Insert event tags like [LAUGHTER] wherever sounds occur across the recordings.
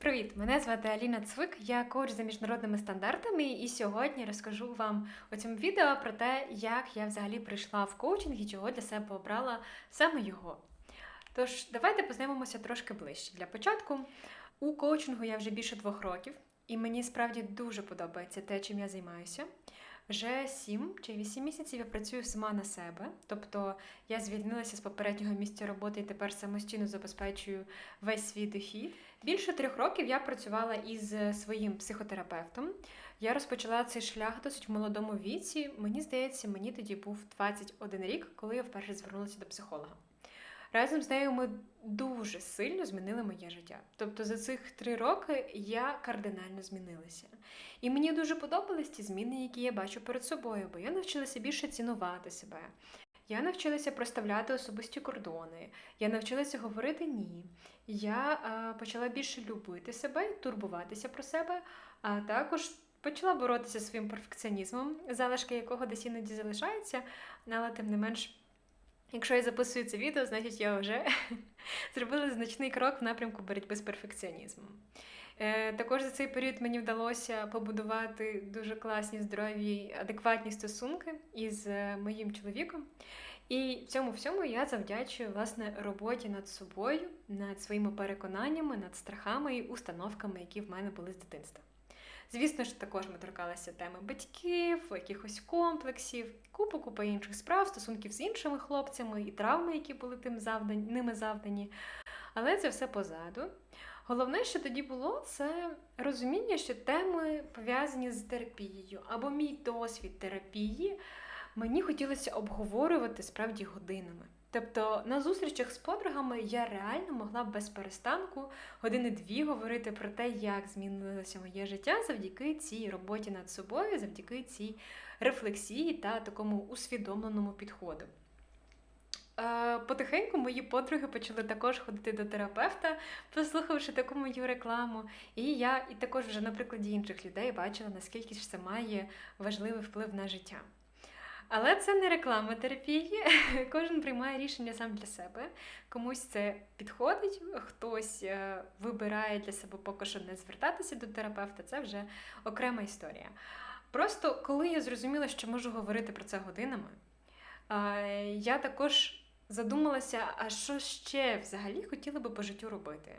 Привіт! Мене звати Аліна Цвик, я коуч за міжнародними стандартами, і сьогодні розкажу вам у цьому відео про те, як я взагалі прийшла в коучинг і чого для себе обрала саме його. Тож, давайте познайомимося трошки ближче. Для початку у коучингу я вже більше двох років, і мені справді дуже подобається те, чим я займаюся. Вже сім чи вісім місяців я працюю сама на себе, тобто я звільнилася з попереднього місця роботи і тепер самостійно забезпечую весь свій дохід. Більше трьох років я працювала із своїм психотерапевтом. Я розпочала цей шлях досить в молодому віці. Мені здається, мені тоді був 21 рік, коли я вперше звернулася до психолога. Разом з нею ми дуже сильно змінили моє життя. Тобто за цих три роки я кардинально змінилася. І мені дуже подобались ті зміни, які я бачу перед собою, бо я навчилася більше цінувати себе. Я навчилася проставляти особисті кордони, я навчилася говорити ні. Я а, почала більше любити себе, турбуватися про себе, а також почала боротися зі своїм перфекціонізмом, залишки якого десь іноді залишаються, але тим не менш. Якщо я записую це відео, значить я вже [LAUGHS] зробила значний крок в напрямку боротьби з перфекціонізмом. Е, також за цей період мені вдалося побудувати дуже класні, здорові, адекватні стосунки із е, моїм чоловіком. І цьому всьому я завдячую власне роботі над собою, над своїми переконаннями, над страхами і установками, які в мене були з дитинства. Звісно ж, також ми торкалися теми батьків, якихось комплексів, купу купа інших справ, стосунків з іншими хлопцями і травми, які були тим завдані, ними завдані. Але це все позаду. Головне, що тоді було, це розуміння, що теми пов'язані з терапією або мій досвід терапії мені хотілося обговорювати справді годинами. Тобто на зустрічах з подругами я реально могла без перестанку години-дві говорити про те, як змінилося моє життя завдяки цій роботі над собою, завдяки цій рефлексії та такому усвідомленому підходу. Е, потихеньку мої подруги почали також ходити до терапевта, послухавши таку мою рекламу. І я і також вже на прикладі інших людей бачила, наскільки ж це має важливий вплив на життя. Але це не реклама терапії. [LAUGHS] Кожен приймає рішення сам для себе. Комусь це підходить, хтось е, вибирає для себе поки що не звертатися до терапевта. Це вже окрема історія. Просто коли я зрозуміла, що можу говорити про це годинами, я також задумалася, а що ще взагалі хотіла би по життю робити.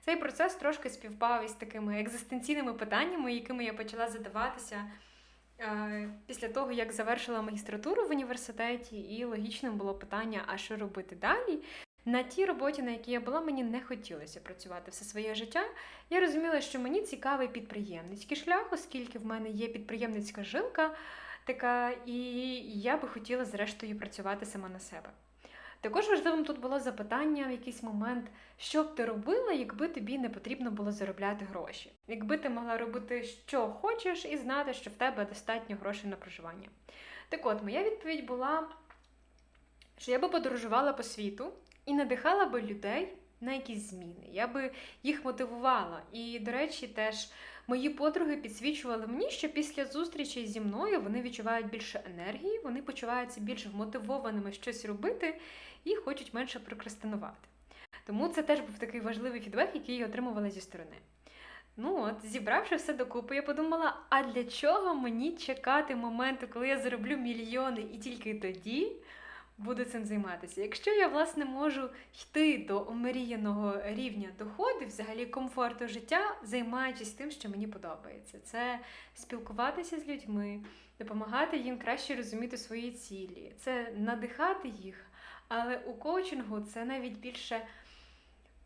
Цей процес трошки співпав із такими екзистенційними питаннями, якими я почала задаватися. Після того, як завершила магістратуру в університеті, і логічним було питання, а що робити далі. На тій роботі, на якій я була, мені не хотілося працювати все своє життя. Я розуміла, що мені цікавий підприємницький шлях, оскільки в мене є підприємницька жилка, така, і я би хотіла, зрештою, працювати сама на себе. Також важливим тут було запитання в якийсь момент, що б ти робила, якби тобі не потрібно було заробляти гроші, якби ти могла робити, що хочеш, і знати, що в тебе достатньо грошей на проживання. Так от, моя відповідь була, що я би подорожувала по світу і надихала би людей на якісь зміни. Я би їх мотивувала. І, до речі, теж мої подруги підсвічували мені, що після зустрічі зі мною вони відчувають більше енергії, вони почуваються більш вмотивованими щось робити і хочуть менше прокрастинувати. Тому це теж був такий важливий фідбек, який я отримувала зі сторони. Ну от, зібравши все докупи, я подумала: а для чого мені чекати моменту, коли я зароблю мільйони і тільки тоді буду цим займатися? Якщо я, власне, можу йти до омріяного рівня доходів, взагалі комфорту життя, займаючись тим, що мені подобається, це спілкуватися з людьми, допомагати їм краще розуміти свої цілі, це надихати їх. Але у коучингу це навіть більше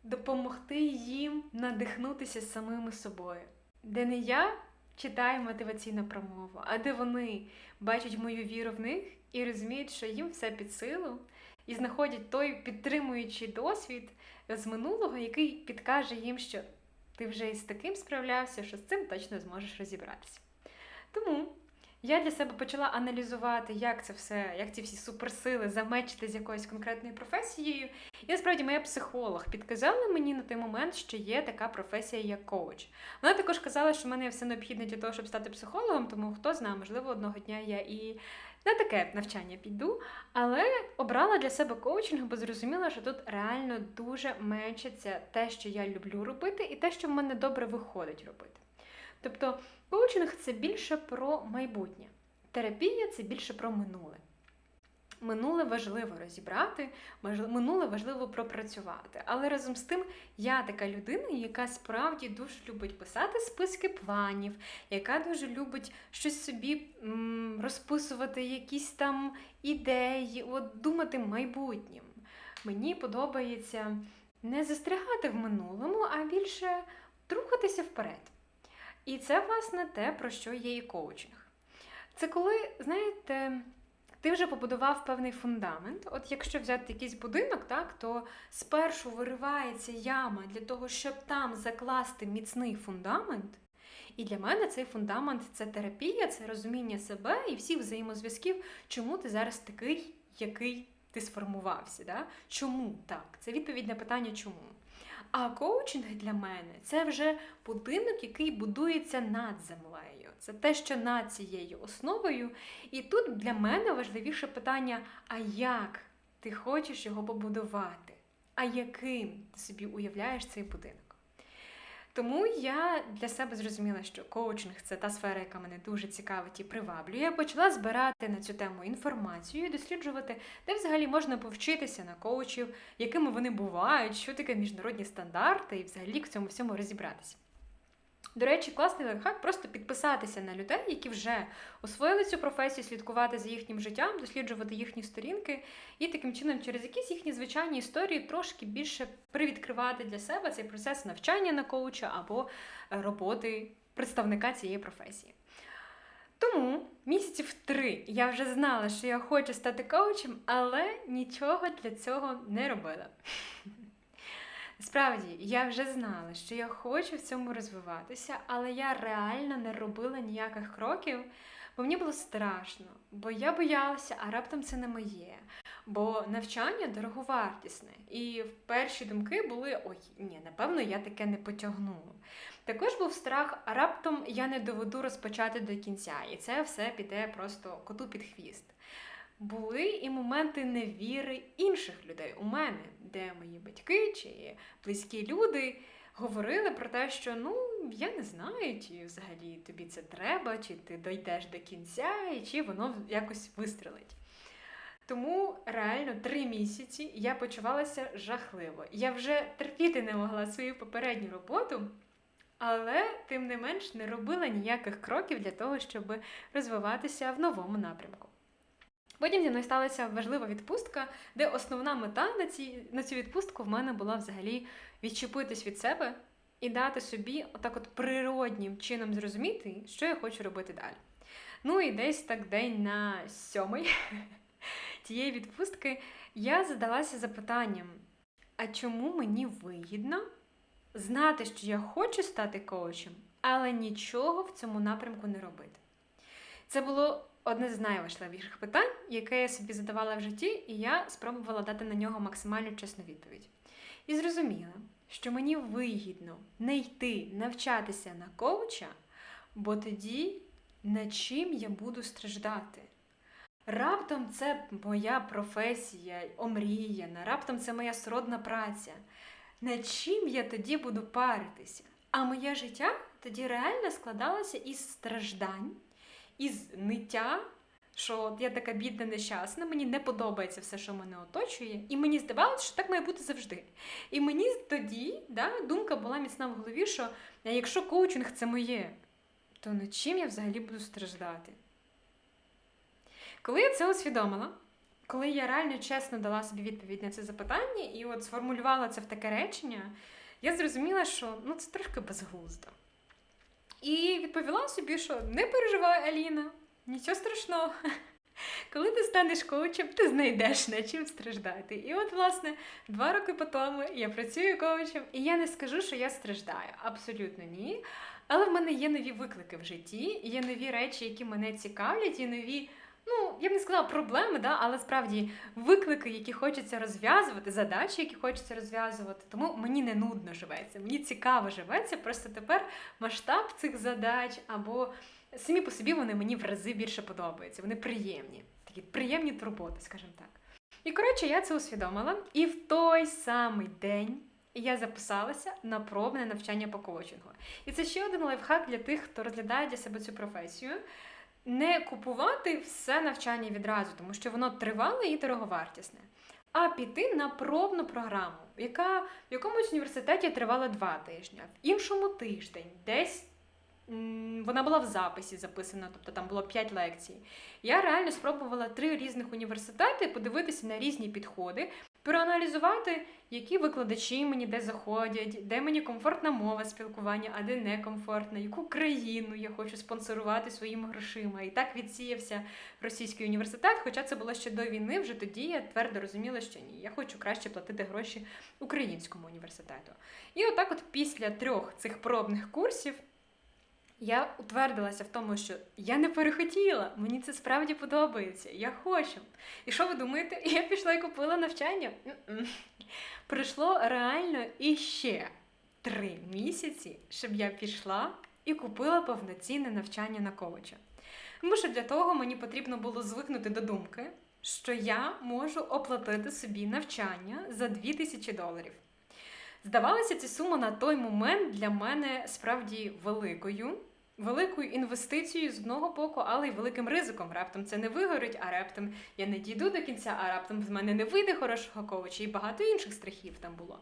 допомогти їм надихнутися самими собою. Де не я читаю мотиваційну промову, а де вони бачать мою віру в них і розуміють, що їм все під силу, і знаходять той підтримуючий досвід з минулого, який підкаже їм, що ти вже із таким справлявся, що з цим точно зможеш розібратися. Тому. Я для себе почала аналізувати, як це все, як ці всі суперсили замечити з якоюсь конкретною професією. І насправді моя психолог підказала мені на той момент, що є така професія, як коуч. Вона також казала, що в мене все необхідне для того, щоб стати психологом, тому хто знає, можливо, одного дня я і на таке навчання піду, але обрала для себе коучинг, бо зрозуміла, що тут реально дуже мечиться те, що я люблю робити, і те, що в мене добре виходить робити. Тобто, коучинг це більше про майбутнє, терапія це більше про минуле. Минуле важливо розібрати, минуле важливо пропрацювати. Але разом з тим, я така людина, яка справді дуже любить писати списки планів, яка дуже любить щось собі м, розписувати, якісь там ідеї, от думати майбутнім. Мені подобається не застрягати в минулому, а більше рухатися вперед. І це, власне, те, про що є і коучинг. Це коли, знаєте. Ти вже побудував певний фундамент. От якщо взяти якийсь будинок, так, то спершу виривається яма для того, щоб там закласти міцний фундамент. І для мене цей фундамент це терапія, це розуміння себе і всіх взаємозв'язків, чому ти зараз такий, який ти сформувався. Да? Чому так? Це відповідь на питання чому. А коучинг для мене це вже будинок, який будується над землею. Це те, що над цією основою. І тут для мене важливіше питання: а як ти хочеш його побудувати? А яким ти собі уявляєш цей будинок? Тому я для себе зрозуміла, що коучинг це та сфера, яка мене дуже цікавить і приваблює. Почала збирати на цю тему інформацію досліджувати, де взагалі можна повчитися на коучів, якими вони бувають, що таке міжнародні стандарти, і взагалі в цьому всьому розібратися. До речі, класний лайфхак просто підписатися на людей, які вже освоїли цю професію, слідкувати за їхнім життям, досліджувати їхні сторінки, і таким чином, через якісь їхні звичайні історії трошки більше привідкривати для себе цей процес навчання на коуча або е, роботи представника цієї професії. Тому місяців три я вже знала, що я хочу стати коучем, але нічого для цього не робила. Справді, я вже знала, що я хочу в цьому розвиватися, але я реально не робила ніяких кроків, бо мені було страшно, бо я боялася, а раптом це не моє. Бо навчання дороговартісне. І в перші думки були: ой, ні, напевно, я таке не потягну. Також був страх, а раптом я не доведу розпочати до кінця, і це все піде просто коту під хвіст були і моменти невіри інших людей у мене, де мої батьки чи близькі люди говорили про те, що ну я не знаю, чи взагалі тобі це треба, чи ти дойдеш до кінця, і чи воно якось вистрелить. Тому реально три місяці я почувалася жахливо. Я вже терпіти не могла свою попередню роботу, але тим не менш не робила ніяких кроків для того, щоб розвиватися в новому напрямку. Потім зі мною сталася важлива відпустка, де основна мета на ці, на цю відпустку в мене була взагалі відчепитись від себе і дати собі отак от природнім чином зрозуміти, що я хочу робити далі. Ну і десь так день на сьомий [LAUGHS] тієї відпустки я задалася запитанням: а чому мені вигідно знати, що я хочу стати коучем, але нічого в цьому напрямку не робити? Це було одне з найважливіших питань, яке я собі задавала в житті, і я спробувала дати на нього максимально чесну відповідь. І зрозуміла, що мені вигідно не йти навчатися на коуча, бо тоді над чим я буду страждати. Раптом це моя професія, омріяна, раптом це моя сродна праця. Над чим я тоді буду паритися? А моє життя тоді реально складалося із страждань, із ниття, що я така бідна, нещасна, мені не подобається все, що мене оточує, і мені здавалося, що так має бути завжди. І мені тоді да, думка була міцна в голові, що якщо коучинг це моє, то над чим я взагалі буду страждати? Коли я це усвідомила, коли я реально чесно дала собі відповідь на це запитання і от сформулювала це в таке речення, я зрозуміла, що ну, це трошки безглуздо. І відповіла собі, що не переживай, Аліна, нічого страшного. [LAUGHS] Коли ти станеш коучем, ти знайдеш на чим страждати. І от, власне, два роки по тому я працюю коучем, і я не скажу, що я страждаю. Абсолютно ні. Але в мене є нові виклики в житті, є нові речі, які мене цікавлять, і нові ну, я б не сказала проблеми, да, але справді виклики, які хочеться розв'язувати, задачі, які хочеться розв'язувати. Тому мені не нудно живеться, мені цікаво живеться. Просто тепер масштаб цих задач або самі по собі вони мені в рази більше подобаються. Вони приємні, такі приємні турботи, скажімо так. І коротше, я це усвідомила, і в той самий день. Я записалася на пробне навчання по коучингу. І це ще один лайфхак для тих, хто розглядає для себе цю професію не купувати все навчання відразу, тому що воно тривале і дороговартісне, а піти на пробну програму, яка в якомусь університеті тривала два тижні, в іншому тиждень, десь вона була в записі записана, тобто там було 5 лекцій. Я реально спробувала три різних університети подивитися на різні підходи, проаналізувати, які викладачі мені де заходять, де мені комфортна мова спілкування, а де некомфортна, яку країну я хочу спонсорувати своїми грошима. І так відсіявся російський університет. Хоча це було ще до війни, вже тоді я твердо розуміла, що ні, я хочу краще платити гроші українському університету. І отак, от після трьох цих пробних курсів. Я утвердилася в тому, що я не перехотіла, мені це справді подобається, я хочу. І що ви думаєте? [LAUGHS] Я пішла і купила навчання. М-м. Пройшло реально іще три місяці, щоб я пішла і купила повноцінне навчання на коуча. Тому що для того мені потрібно було звикнути до думки, що я можу оплатити собі навчання за 2000 доларів. Здавалося, ця сума на той момент для мене справді великою. Великою інвестицією з одного боку, але й великим ризиком. Раптом це не вигорить, а раптом я не дійду до кінця, а раптом з мене не вийде хорошого коуча, і багато інших страхів там було.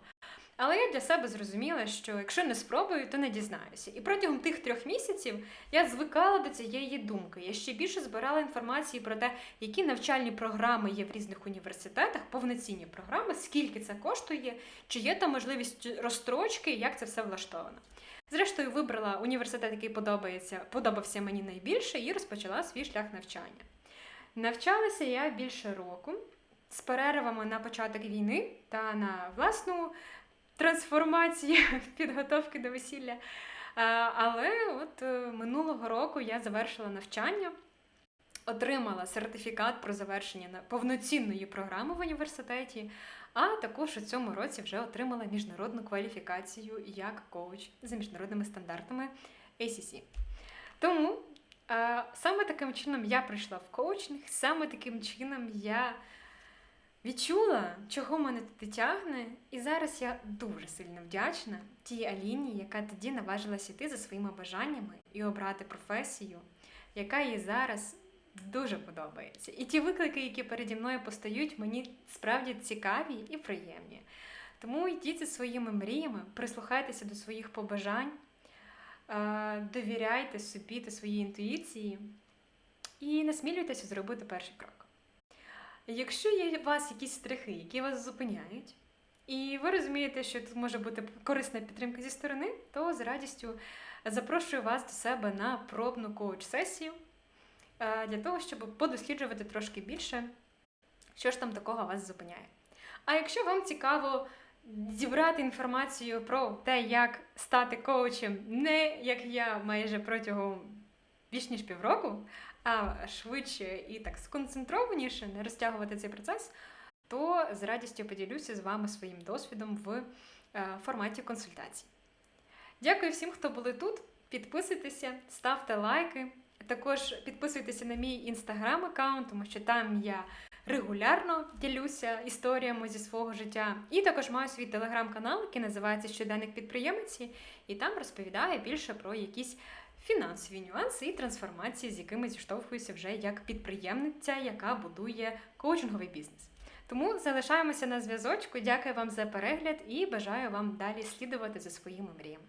Але я для себе зрозуміла, що якщо не спробую, то не дізнаюся. І протягом тих трьох місяців я звикала до цієї думки. Я ще більше збирала інформації про те, які навчальні програми є в різних університетах, повноцінні програми, скільки це коштує, чи є там можливість розстрочки, як це все влаштовано. Зрештою, вибрала університет, який подобається, подобався мені найбільше, і розпочала свій шлях навчання. Навчалася я більше року з перервами на початок війни та на власну трансформацію [LAUGHS] підготовки до весілля. Але от е, минулого року я завершила навчання, отримала сертифікат про завершення повноцінної програми в університеті. А також у цьому році вже отримала міжнародну кваліфікацію як коуч за міжнародними стандартами ACC. Тому а, саме таким чином я прийшла в коучинг, саме таким чином я відчула, чого мене туди тягне. І зараз я дуже сильно вдячна тій Аліні, яка тоді наважилася йти за своїми бажаннями і обрати професію, яка їй зараз дуже подобається. І ті виклики, які переді мною постають, мені справді цікаві і приємні. Тому йдіть зі своїми мріями, прислухайтеся до своїх побажань, е, довіряйте собі та своїй інтуїції і насмілюйтеся зробити перший крок. Якщо є у вас якісь страхи, які вас зупиняють, і ви розумієте, що тут може бути корисна підтримка зі сторони, то з радістю запрошую вас до себе на пробну коуч-сесію. Е, для того, щоб подосліджувати трошки більше, що ж там такого вас зупиняє. А якщо вам цікаво зібрати інформацію про те, як стати коучем, не як я майже протягом більш ніж півроку, а швидше і так сконцентрованіше, не розтягувати цей процес, то з радістю поділюся з вами своїм досвідом в е, форматі консультацій. Дякую всім, хто були тут. Підписуйтеся, ставте лайки. Також підписуйтеся на мій інстаграм-аккаунт, тому що там я регулярно ділюся історіями зі свого життя. І також маю свій телеграм-канал, який називається Щоденник підприємиці, і там розповідаю більше про якісь фінансові нюанси і трансформації, з якими зіштовхуюся вже як підприємниця, яка будує коучинговий бізнес. Тому залишаємося на зв'язочку. Дякую вам за перегляд і бажаю вам далі слідувати за своїми мріями.